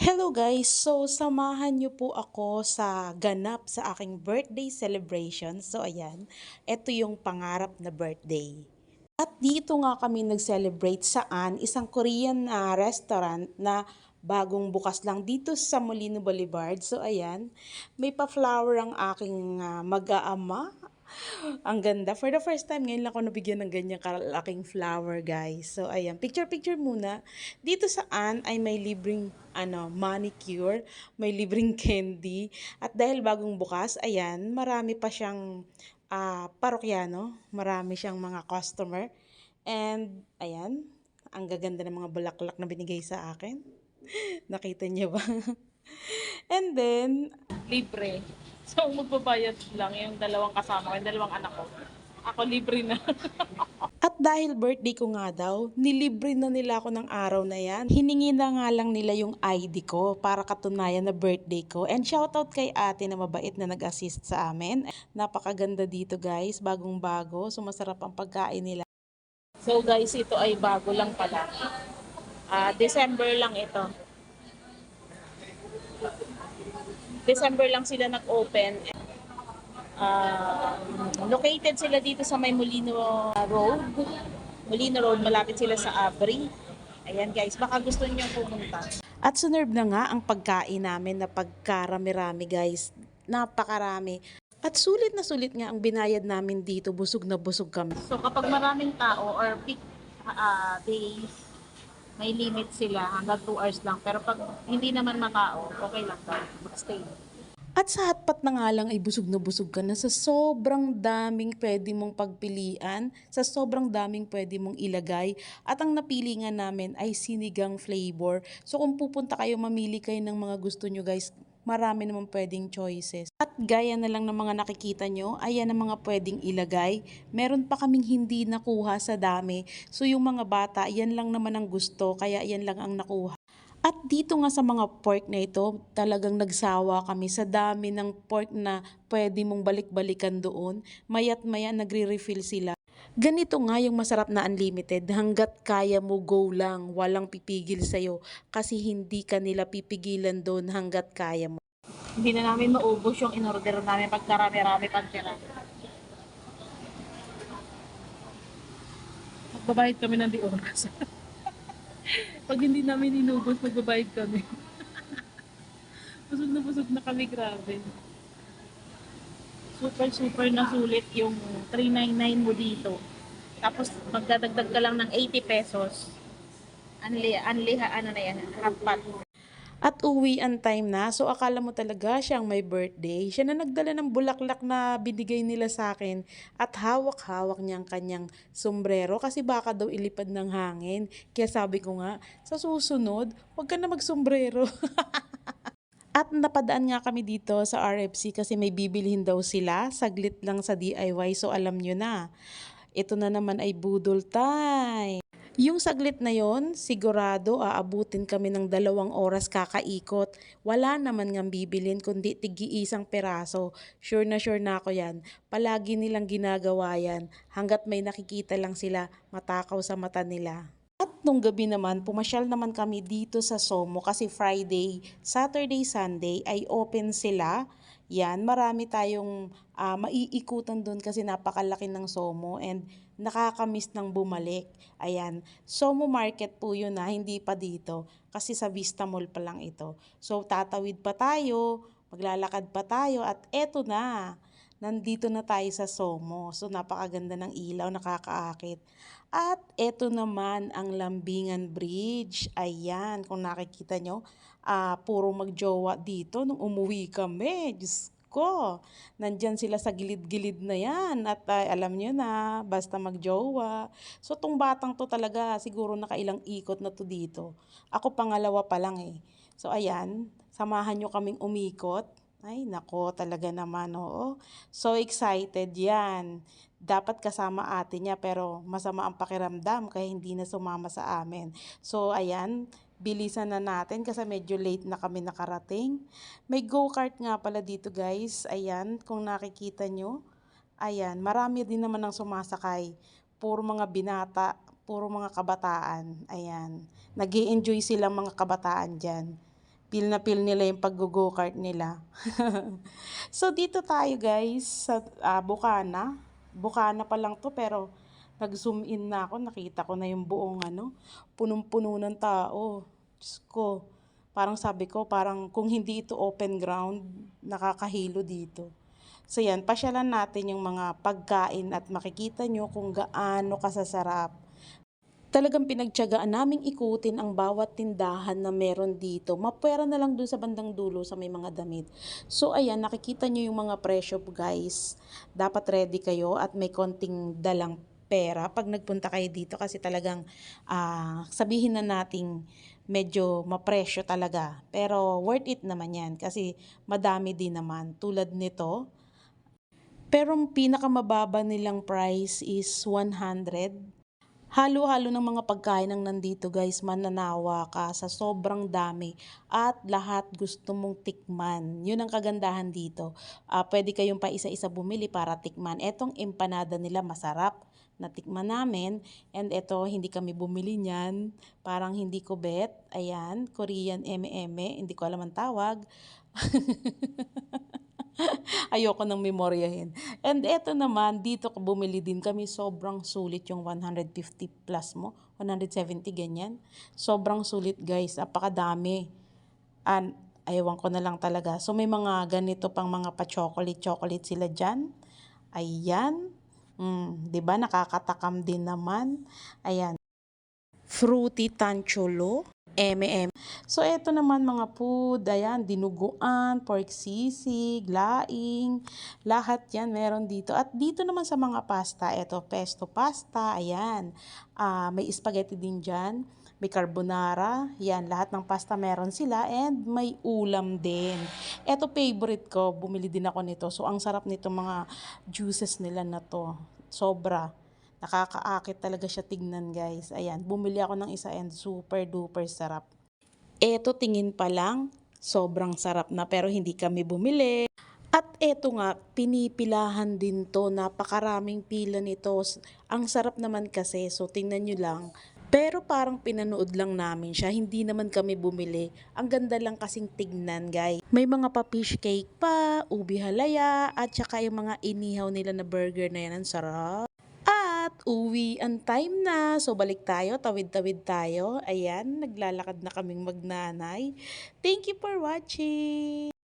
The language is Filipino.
Hello guys! So, samahan niyo po ako sa ganap sa aking birthday celebration. So, ayan, ito yung pangarap na birthday. At dito nga kami nag-celebrate saan? Isang Korean na restaurant na bagong bukas lang dito sa Molino Boulevard. So, ayan, may pa-flower ang aking ah, mag-aama ang ganda. For the first time, ngayon lang ako nabigyan ng ganyang kalaking flower, guys. So, ayan. Picture-picture muna. Dito saan ay may libreng ano, manicure, may libreng candy. At dahil bagong bukas, ayan, marami pa siyang ah, parokyano. Marami siyang mga customer. And, ayan, ang gaganda ng mga bulaklak na binigay sa akin. Nakita niyo ba? And then, libre. So, magbabayad lang yung dalawang kasama ko, yung dalawang anak ko. Ako libre na. Dahil birthday ko nga daw, nilibre na nila ako ng araw na yan. Hiningi na nga lang nila yung ID ko para katunayan na birthday ko. And shoutout kay ate na mabait na nag-assist sa amin. Napakaganda dito guys, bagong bago. So masarap ang pagkain nila. so guys, ito ay bago lang pala. Ah, December lang ito. December lang sila nag-open. Ah, located sila dito sa may Molino Road. Molino Road, malapit sila sa Abri. Ayan guys, baka gusto niyo pumunta. At sunerve na nga ang pagkain namin na pagkarami-rami guys. Napakarami. At sulit na sulit nga ang binayad namin dito. Busog na busog kami. So kapag maraming tao or peak ah, days, may limit sila hanggang 2 hours lang. Pero pag hindi naman matao, okay lang daw. Stay. At sa hatpat na nga lang ay busog na busog ka na sa sobrang daming pwede mong pagpilian, sa sobrang daming pwede mong ilagay. At ang napili nga namin ay sinigang flavor. So kung pupunta kayo, mamili kayo ng mga gusto nyo guys, marami naman pwedeng choices. At gaya na lang ng mga nakikita nyo, ayan ang mga pwedeng ilagay. Meron pa kaming hindi nakuha sa dami. So yung mga bata, yan lang naman ang gusto, kaya yan lang ang nakuha. At dito nga sa mga pork na ito, talagang nagsawa kami sa dami ng pork na pwede mong balik-balikan doon. Mayat maya nagre-refill sila. Ganito nga yung masarap na unlimited, hanggat kaya mo go lang, walang pipigil sa'yo kasi hindi ka nila pipigilan doon hanggat kaya mo. Hindi na namin maubos yung in-order namin pag karami-rami pag tira. Magbabayad kami ng di oras. pag hindi namin inubos, magbabayad kami. busog na busog na kami, grabe. Super, super na sulit yung 399 mo dito. Tapos magdadagdag ka lang ng 80 pesos. Anli, anli, ano na yan, half pot. At uwi ang time na, so akala mo talaga siyang may birthday. Siya na nagdala ng bulaklak na binigay nila sa akin at hawak-hawak niyang kanyang sombrero kasi baka daw ilipad ng hangin. Kaya sabi ko nga, sa susunod, huwag ka na magsombrero. At napadaan nga kami dito sa RFC kasi may bibilhin daw sila. Saglit lang sa DIY so alam nyo na. Ito na naman ay budol time. Yung saglit na yon, sigurado aabutin kami ng dalawang oras kakaikot. Wala naman nga bibilin kundi tigi isang peraso. Sure na sure na ako yan. Palagi nilang ginagawa yan. Hanggat may nakikita lang sila, matakaw sa mata nila. At nung gabi naman, pumasyal naman kami dito sa Somo kasi Friday, Saturday, Sunday ay open sila. Yan, marami tayong ah, maiikutan doon kasi napakalaki ng Somo and nakakamiss ng bumalik. Ayan, Somo Market po yun na, hindi pa dito kasi sa Vista Mall pa lang ito. So tatawid pa tayo, maglalakad pa tayo at eto na nandito na tayo sa Somo. So, napakaganda ng ilaw, nakakaakit. At eto naman ang Lambingan Bridge. Ayan, kung nakikita nyo, ah, puro magjowa dito nung umuwi kami. Diyos ko, nandyan sila sa gilid-gilid na yan. At ah, alam nyo na, basta magjowa. So, tong batang to talaga, siguro nakailang ikot na to dito. Ako pangalawa pa lang eh. So, ayan, samahan nyo kaming umikot. Ay, nako, talaga naman, oo. So excited yan. Dapat kasama ate niya pero masama ang pakiramdam kaya hindi na sumama sa amin. So ayan, bilisan na natin kasi medyo late na kami nakarating. May go-kart nga pala dito guys. Ayan, kung nakikita nyo. Ayan, marami din naman ang sumasakay. Puro mga binata, puro mga kabataan. Ayan, nag enjoy silang mga kabataan dyan. Feel na feel nila yung pag-go-kart nila. so, dito tayo guys sa ah, Bukana. Bukana pa lang to pero nag-zoom in na ako. Nakita ko na yung buong ano, punong-puno ng tao. Diyos ko. Parang sabi ko, parang kung hindi ito open ground, nakakahilo dito. So yan, pasyalan natin yung mga pagkain at makikita nyo kung gaano kasasarap. Talagang pinagtyagaan naming ikutin ang bawat tindahan na meron dito. Mapwera na lang dun sa bandang dulo sa may mga damit. So ayan, nakikita nyo yung mga presyo guys. Dapat ready kayo at may konting dalang pera pag nagpunta kayo dito kasi talagang ah, sabihin na nating medyo mapresyo talaga. Pero worth it naman yan kasi madami din naman. Tulad nito, pero ang pinakamababa nilang price is 100. Halo-halo ng mga pagkain ang nandito guys, mananawa ka sa sobrang dami at lahat gusto mong tikman. Yun ang kagandahan dito. Ah, pwede kayong pa isa-isa bumili para tikman. Etong empanada nila masarap na tikman namin. And eto, hindi kami bumili niyan. Parang hindi ko bet. Ayan, Korean eme-eme. Hindi ko alam ang tawag. Ayoko nang memoryahin. And eto naman, dito ko bumili din kami. Sobrang sulit yung 150 plus mo. 170 ganyan. Sobrang sulit guys. Apakadami. And ayawan ko na lang talaga. So may mga ganito pang mga pa-chocolate-chocolate sila dyan. Ayan. Mm, 'di ba nakakatakam din naman. Ayan. Fruity tancholo. M&M. So, eto naman mga food, ayan, dinuguan, pork sisig, laing, lahat yan meron dito. At dito naman sa mga pasta, eto, pesto pasta, ayan, ah, may spaghetti din dyan, may carbonara, yan, lahat ng pasta meron sila, and may ulam din. Eto, favorite ko, bumili din ako nito. So, ang sarap nito mga juices nila na to. Sobra. Nakakaakit talaga siya tignan guys. Ayan, bumili ako ng isa and super duper sarap. Eto tingin pa lang, sobrang sarap na pero hindi kami bumili. At eto nga, pinipilahan din to, napakaraming pila nito. Ang sarap naman kasi, so tingnan nyo lang. Pero parang pinanood lang namin siya, hindi naman kami bumili. Ang ganda lang kasing tignan guys. May mga pa fish cake pa, ubi halaya, at saka yung mga inihaw nila na burger na yan, ang sarap. At uwi ang time na. So balik tayo, tawid-tawid tayo. Ayan, naglalakad na kaming magnanay. Thank you for watching!